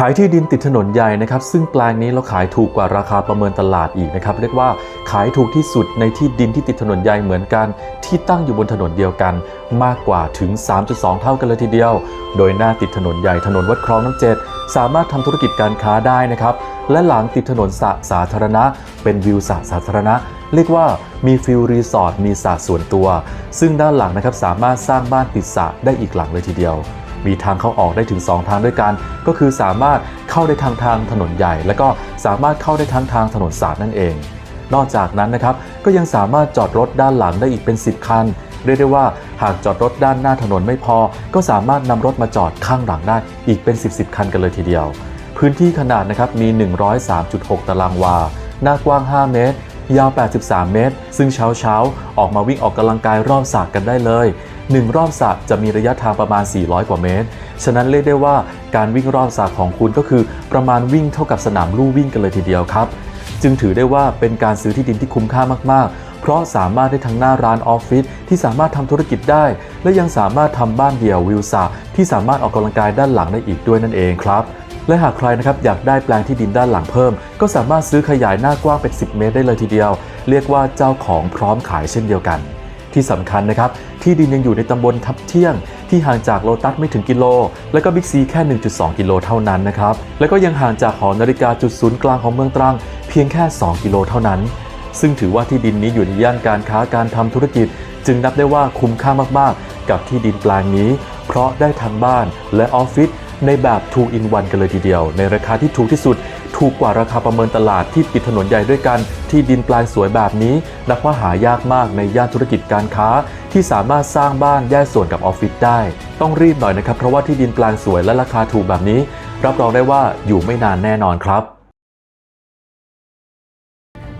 ขายที่ดินติดถนนใหญ่นะครับ ซึ่งแปลงนี้เราขายถูกกว่าราคาประเมินตลาดอีกนะครับ เรียกว่าขายถูกที่สุดในที่ดินที่ติดถนนใหญ่เหมือนกัน ที่ตั้งอยู่บนถนนเดียวกัน มากกว่าถึง 3.2 เท่ากันเลยทีเดียว โดยหน้าติดถนนใหญ่ถนนวัดคลองน้ำเจ็ดสามารถทำธุรกิจการค้าได้นะครับ และหลังติดถนนสระสาธารณะ เป็นวิวสระสาธารณะเรียกว่ามีฟิลรีสอร์ทมีสระส่วนตัว ซึ่งด้านหลังนะครับสามารถสร้างบ้านติดสระได้อีกหลังเลยทีเดียว มีทางเข้าออกได้ถึง 2 ทางด้วยกัน ก็คือสามารถเข้าได้ทางทางถนนใหญ่ และก็สามารถเข้าได้ทั้งทางถนนสาดนั่นเอง นอกจากนั้นนะครับก็ยังสามารถจอดรถด้านหลังได้อีกเป็น 10 คันเรียกได้ว่าหากจอดรถด้านหน้าถนนไม่พอ ก็สามารถนำรถมาจอดข้างหลังได้อีกเป็น 10บสคันกันเลยทีเดียว พื้นที่ขนาดนะครับมี 103.6 ตารางวา หน้ากว้าง 5 เมตร ยาว 83 เมตร ซึ่งเช้าเช้าออกมาวิ่งออกกำลังกายรอบสระกันได้เลย 1 รอบสระจะมีระยะทางประมาณ 400 กว่าเมตร ฉะนั้นเรียกได้ว่าการวิ่งรอบสระของคุณก็คือประมาณวิ่งเท่ากับสนามลู่วิ่งกันเลยทีเดียวครับ จึงถือได้ว่าเป็นการซื้อที่ดินที่คุ้มค่ามาก ๆ เพราะสามารถได้ทั้งหน้าร้านออฟฟิศที่สามารถทำธุรกิจได้ และยังสามารถทำบ้านเดี่ยววิวสระที่สามารถออกกำลังกายด้านหลังได้อีกด้วยนั่นเองครับและหากใครนะครับอยากได้แปลงที่ดินด้านหลังเพิ่ม ก็สามารถซื้อขยายหน้ากว้างเป็น 10 เมตรได้เลยทีเดียว เรียกว่าเจ้าของพร้อมขายเช่นเดียวกัน ที่สำคัญนะครับ ที่ดินยังอยู่ในตำบลทับเที่ยง ที่ห่างจากโลตัสไม่ถึงกิโล และก็บิ๊กซีแค่ 1.2 กิโลเท่านั้นนะครับ และก็ยังห่างจากหอนาฬิกาจุดศูนย์กลางของเมืองตรังเพียงแค่ 2 กิโลเท่านั้น ซึ่งถือว่าที่ดินนี้อยู่ในย่านการค้าการทำธุรกิจ จึงนับได้ว่าคุ้มค่ามากๆ กับที่ดินแปลงนี้ เพราะได้ทั้งบ้านและออฟฟิศในแบบ 2 in 1 กันเลยทีเดียว ในราคาที่ถูกที่สุด ถูกกว่าราคาประเมินตลาดที่ติดถนนใหญ่ด้วยกัน ที่ดินแปลงสวยแบบนี้ นับว่าหายากมากในย่านธุรกิจการค้า ที่สามารถสร้างบ้านแยกส่วนกับออฟฟิศได้ ต้องรีบหน่อยนะครับเพราะว่าที่ดินแปลงสวยและราคาถูกแบบนี้ รับรองได้ว่าอยู่ไม่นานแน่นอนครับ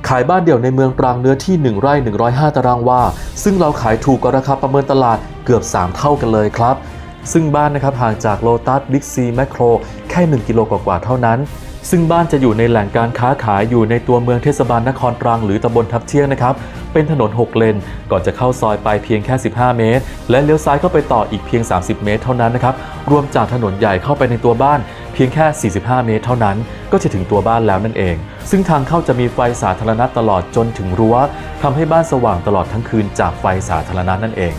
ขายบ้านเดี่ยวในเมืองตรังเนื้อที่ 1 ไร่ 105 ตารางวา ซึ่งเราขายถูกกว่าราคาประเมินตลาดเกือบ 3 เท่ากันเลยครับ ซึ่งบ้านนะครับห่างจากโลตัสบิ๊กซีแมคโครแค่ 1 กิโลกว่าๆเท่านั้น ซึ่งบ้านจะอยู่ในแหล่งการค้าขายอยู่ในตัวเมืองเทศบาลนครตรังหรือตำบลทับเที่ยงนะครับ เป็นถนน 6 เลน ก่อนจะเข้าซอยไปเพียงแค่ 15 เมตร และเลี้ยวซ้ายเข้าไปต่ออีกเพียง 30 เมตรเท่านั้นนะครับ รวมจากถนนใหญ่เข้าไปในตัวบ้านเพียงแค่ 45 เมตรเท่านั้น ก็จะถึงตัวบ้านแล้วนั่นเอง ซึ่งทางเข้าจะมีไฟสาธารณะตลอดจนถึงรั้วทำให้บ้านสว่างตลอดทั้งคืนจากไฟสาธารณะนั่นเอง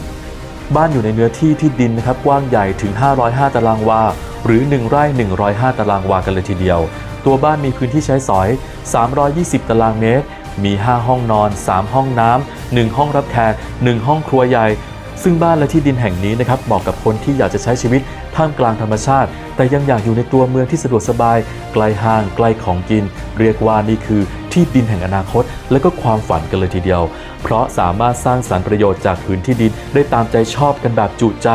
บ้านอยู่ในเนื้อที่ที่ดินนะครับกว้างใหญ่ถึง 505 ตารางวา หรือ 1 ไร่ 105 ตารางวากันเลยทีเดียว ตัวบ้านมีพื้นที่ใช้สอย 320 ตารางเมตร มี 5 ห้องนอน 3 ห้องน้ำ 1 ห้องรับแขก1 ห้องครัวใหญ่ ซึ่งบ้านและที่ดินแห่งนี้นะครับเหมาะกับคนที่อยากจะใช้ชีวิตท่ามกลางธรรมชาติ แต่ยังอยากอยู่ในตัวเมืองที่สะดวกสบาย ไกลห้าง ไกลของกิน เรียกว่านี่คือ ที่ดินแห่งอนาคต และก็ความฝันกันเลยทีเดียว เพราะสามารถสร้างสรรค์ประโยชน์จากพื้นที่ดินได้ตามใจชอบกันแบบจุใจ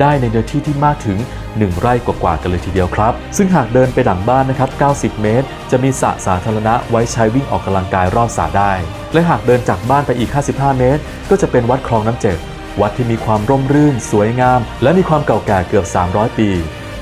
ได้ในเนื้อที่ที่มากถึง 1 ไร่กว่าๆกันเลยทีเดียวครับ ซึ่งหากเดินไปหลังบ้านนะครับ 90 เมตร จะมีสระสาธารณะไว้ใช้วิ่งออกกำลังกายรอบสระได้ และหากเดินจากบ้านไปอีก 55 เมตร ก็จะเป็นวัดคลองน้ำเจ็ดวัดที่มีความร่มรื่น สวยงาม และมีความเก่าแก่เกือบ 300 ปี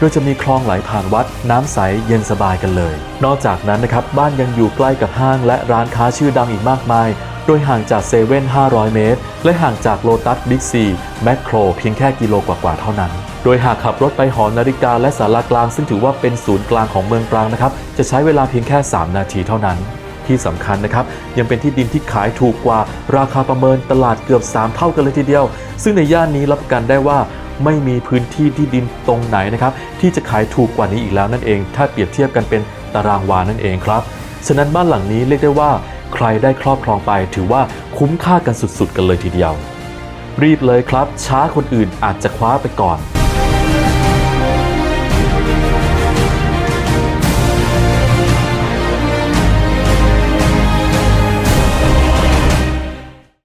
ดยจะมีคลองไหลผ่านวัดน้ำใสเย็นสบายกันเลย นอกจากนั้นนะครับบ้านยังอยู่ใกล้กับห้างและร้านค้าชื่อดังอีกมากมาย โดยห่างจากเซเว่น500 เมตร และห่างจากโลตัสบิ๊กซีแมคโครเพียงแค่กิโลกว่าๆเท่านั้นโดยหากขับรถไปหอนาฬิกาและสารากลาง ซึ่งถือว่าเป็นศูนย์กลางของเมืองตรังนะครับ จะใช้เวลาเพียงแค่ 3 นาทีเท่านั้น ที่สำคัญนะครับ ยังเป็นที่ดินที่ขายถูกกว่า ราคาประเมินตลาดเกือบ 3 เท่ากันเลยทีเดียว ซึ่งในย่านนี้รับประกันได้ว่า ไม่มีพื้นที่ที่ดินตรงไหนนะครับที่จะขายถูกกว่านี้อีกแล้วนั่นเอง ถ้าเปรียบเทียบกันเป็นตารางวานั่นเองครับฉะนั้นบ้านหลังนี้เรียกได้ว่า ใครได้ครอบครองไป ถือว่าคุ้มค่ากันสุดๆ กันเลยทีเดียว รีบเลยครับ ช้าคนอื่นอาจจะคว้าไปก่อน